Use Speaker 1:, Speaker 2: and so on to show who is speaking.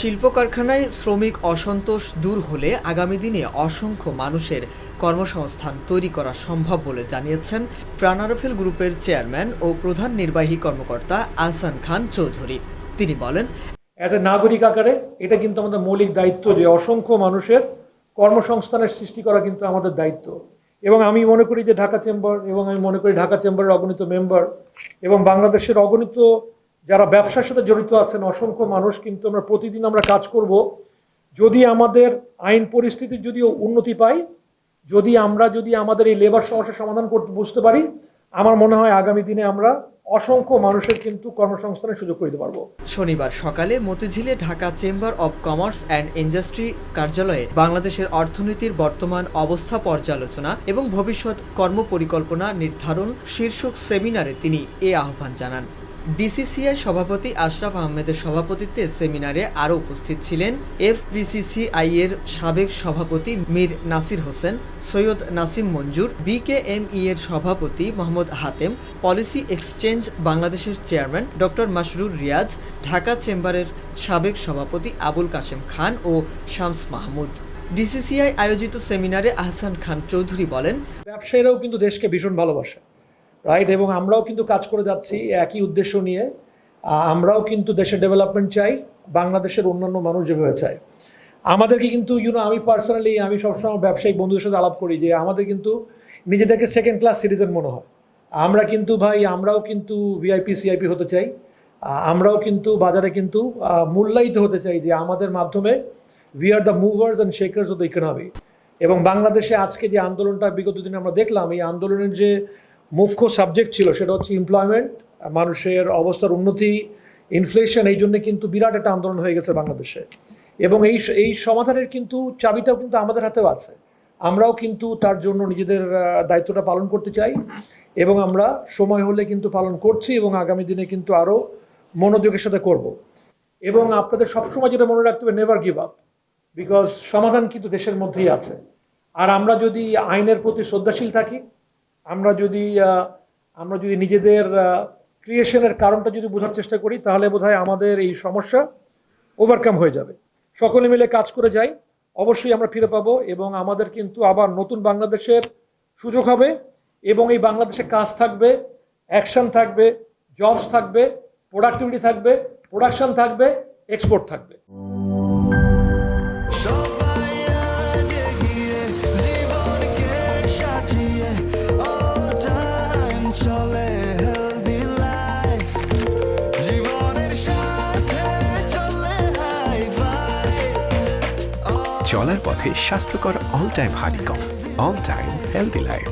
Speaker 1: শিল্প কারখানায় শ্রমিক অসন্তোষ দূর হলে আগামী দিনে অসংখ্য মানুষের কর্মসংস্থান তৈরি করা সম্ভব বলে জানিয়েছেন প্রাণারফেল গ্রুপের চেয়ারম্যান ও প্রধান নির্বাহী কর্মকর্তা আহসান খান চৌধুরী। তিনি বলেন
Speaker 2: অ্যাজ এ নাগরিক আকারে, এটা কিন্তু আমাদের মৌলিক দায়িত্ব যে অসংখ্য মানুষের কর্মসংস্থানের সৃষ্টি করা কিন্তু আমাদের দায়িত্ব। এবং আমি মনে করি যে ঢাকা চেম্বার এবং আমি মনে করি ঢাকা চেম্বারের অগণিত মেম্বার এবং বাংলাদেশের অগণিত যারা ব্যবসার সাথে জড়িত আছেন, অসংখ্য মানুষ, কিন্তু আমরা প্রতিদিন আমরা কাজ করব। যদি আমাদের আইন পরিস্থিতির যদিও উন্নতি পাই যদি আমরা যদি আমাদের এই লেবার সমস্যার সমাধান করতে বুঝতে পারি, আমার মনে হয় আগামী দিনে আমরা অসংখ্য মানুষের কিন্তু কর্মসংস্থানের সুযোগ করে দিতে পারব।
Speaker 1: শনিবার সকালে মতিঝিলে Dhaka chamber of commerce and industry কার্যালয়ে বাংলাদেশের অর্থনীতির বর্তমান অবস্থা পর্যালোচনা এবং ভবিষ্যৎ কর্মপরিকল্পনা নির্ধারণ শীর্ষক সেমিনারে তিনি এ আহ্বান জানান। ডিসিসিআই সভাপতি আশরাফ আহমেদের সভাপতিত্বে সেমিনারে আরও উপস্থিত ছিলেন এফবিসিসিআই এর সাবেক সভাপতি মীর নাসির হোসেন, সৈয়দ নাসিম মঞ্জুর, বিকেএমই এর সভাপতি মোহাম্মদ হাতেম, পলিসি এক্সচেঞ্জ বাংলাদেশের চেয়ারম্যান ডক্টর মাসরুর রিয়াজ, ঢাকা চেম্বারের সাবেক সভাপতি আবুল কাশেম খান ও শামস মাহমুদ। ডিসিসিআই আয়োজিত সেমিনারে আহসান খান চৌধুরী বলেন,
Speaker 2: ব্যবসায়ীরাও কিন্তু দেশকে ভীষণ ভালোবাসে। রাইট এবং আমরাও কিন্তু কাজ করে যাচ্ছি একই উদ্দেশ্য নিয়ে। আমরাও কিন্তু দেশের ডেভেলপমেন্ট চাই, বাংলাদেশের অন্যান্য মানুষ যেভাবে চায়। আমাদেরকে কিন্তু ইউনো আমি পার্সোনালি আমি সবসময় ব্যবসায়িক বন্ধুদের সাথে আলাপ করি যে আমাদের কিন্তু নিজেদেরকে সেকেন্ড ক্লাস সিটিজেন মনে হয়। আমরা কিন্তু ভাই, আমরাও কিন্তু ভিআইপি সিআইপি হতে চাই। আমরাও কিন্তু বাজারে কিন্তু মূল্যায়িত হতে চাই যে আমাদের মাধ্যমে we are the movers and shakers of the economy এবং বাংলাদেশে আজকে যে আন্দোলনটা বিগত দিনে আমরা দেখলাম, এই আন্দোলনের যে মুখ্য সাবজেক্ট ছিল, সেটা হচ্ছে এমপ্লয়মেন্ট মানুষের অবস্থার উন্নতি ইনফ্লেশন এই জন্য কিন্তু বিরাট একটা আন্দোলন হয়ে গেছে বাংলাদেশে। এবং এই এই সমাধানের কিন্তু চাবিটাও কিন্তু আমাদের হাতেও আছে। আমরাও কিন্তু তার জন্য নিজেদের দায়িত্বটা পালন করতে চাই এবং আমরা সময় হলে কিন্তু পালন করছি এবং আগামী দিনে কিন্তু আরও মনোযোগের সাথে করব। এবং আপনাদের সবসময় যেটা মনে রাখতে হবে নেভার গিভ আপ বিকজ সমাধান কিন্তু দেশের মধ্যেই আছে। আর আমরা যদি আইনের প্রতি শ্রদ্ধাশীল থাকি আমরা যদি আমরা যদি নিজেদের ক্রিয়েশনের কারণটা যদি বোঝার চেষ্টা করি, তাহলে বোধহয় আমাদের এই সমস্যা ওভারকাম হয়ে যাবে। সকলে মিলে কাজ করে যাই, অবশ্যই আমরা ফিরে পাবো এবং আমাদের কিন্তু আবার নতুন বাংলাদেশের সুযোগ হবে এবং এই বাংলাদেশে কাজ থাকবে অ্যাকশন থাকবে জবস থাকবে প্রোডাক্টিভিটি থাকবে প্রোডাকশন থাকবে এক্সপোর্ট থাকবে।
Speaker 3: চলার পথে স্বাস্থ্যকর all time honeycomb all time healthy life